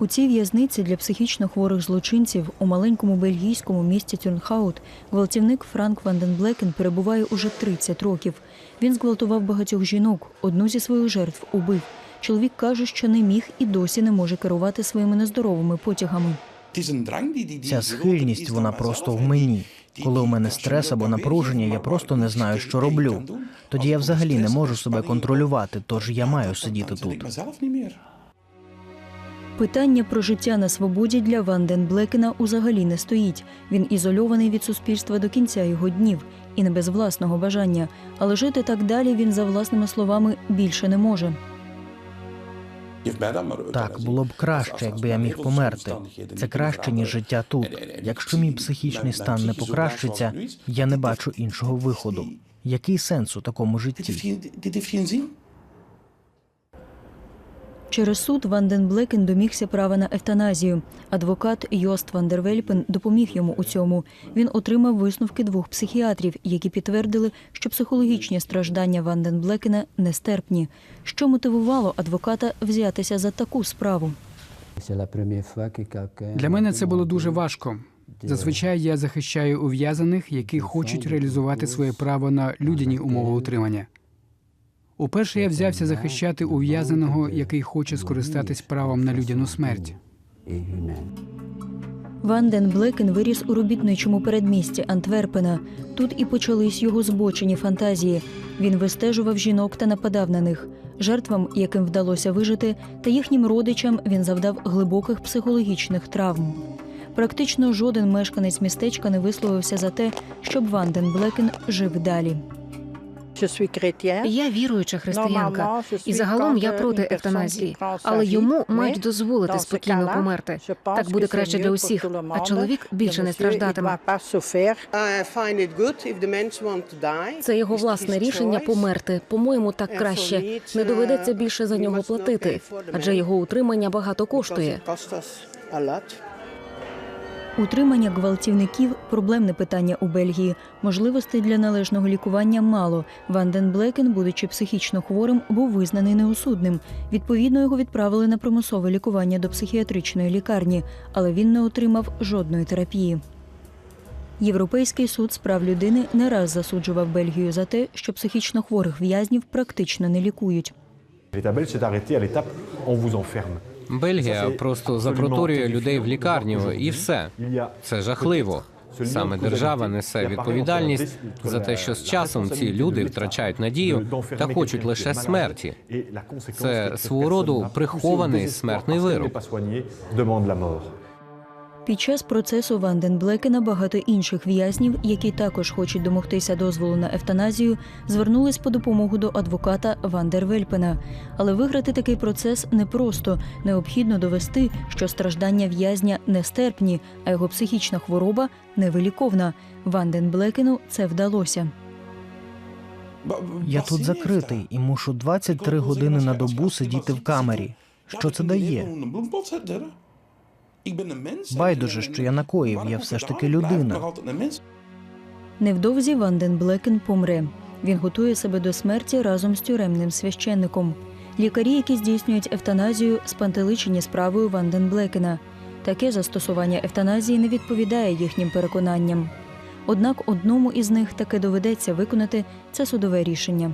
У цій в'язниці для психічно хворих злочинців у маленькому бельгійському місті Тюрнхаут гвалтівник Франк Ванденблекен перебуває уже 30 років. Він зґвалтував багатьох жінок. Одну зі своїх жертв убив. Чоловік каже, що не міг і досі не може керувати своїми нездоровими потягами. Ця схильність, вона просто в мені. Коли у мене стрес або напруження, я просто не знаю, що роблю. Тоді я взагалі не можу себе контролювати, тож я маю сидіти тут. Питання про життя на свободі для Ванден Блекена узагалі не стоїть. Він ізольований від суспільства до кінця його днів і не без власного бажання. Але жити так далі він, за власними словами, більше не може. Так, було б краще, якби я міг померти. Це краще, ніж життя тут. Якщо мій психічний стан не покращиться, я не бачу іншого виходу. Який сенс у такому житті? Через суд Ванден Блекен домігся права на евтаназію. Адвокат Йост Вандервельпен допоміг йому у цьому. Він отримав висновки двох психіатрів, які підтвердили, що психологічні страждання Ванден Блекена нестерпні. Що мотивувало адвоката взятися за таку справу? Для мене це було дуже важко. Зазвичай я захищаю ув'язаних, які хочуть реалізувати своє право на людяні умови утримання. Уперше я взявся захищати ув'язаного, який хоче скористатись правом на людяну смерть. Ванден Блекен виріс у робітничому передмісті Антверпена. Тут і почались його збочені фантазії. Він вистежував жінок та нападав на них. Жертвам, яким вдалося вижити, та їхнім родичам він завдав глибоких психологічних травм. Практично жоден мешканець містечка не висловився за те, щоб Ванден Блекен жив далі. Я віруюча християнка, і загалом я проти евтаназії, але йому мають дозволити спокійно померти. Так буде краще для усіх, а чоловік більше не страждатиме. Це його власне рішення померти. По-моєму, так краще. Не доведеться більше за нього платити, адже його утримання багато коштує. Утримання гвалтівників проблемне питання у Бельгії. Можливостей для належного лікування мало. Ванден Блекен, будучи психічно хворим, був визнаний неусудним. Відповідно, його відправили на примусове лікування до психіатричної лікарні, але він не отримав жодної терапії. Європейський суд з прав людини не раз засуджував Бельгію за те, що психічно хворих в'язнів практично не лікують. L'état belge s'est arrêté à. Бельгія просто запроторює людей в лікарню і все. Це жахливо. Саме держава несе відповідальність за те, що з часом ці люди втрачають надію та хочуть лише смерті. Це свого роду прихований смертний вирок. Під час процесу Ванден Блекена багато інших в'язнів, які також хочуть домогтися дозволу на евтаназію, звернулись по допомогу до адвоката Вандер Вельпена. Але виграти такий процес непросто. Необхідно довести, що страждання в'язня нестерпні, а його психічна хвороба невиліковна. Ванден Блекену це вдалося. Я тут закритий і мушу 23 години на добу сидіти в камері. Що це дає? Байдуже, що я накоїв, я все ж таки людина. Невдовзі Ванден Блекен помре. Він готує себе до смерті разом з тюремним священником. Лікарі, які здійснюють евтаназію, спантеличені справою Ванден Блекена. Таке застосування евтаназії не відповідає їхнім переконанням. Однак одному із них таки доведеться виконати це судове рішення.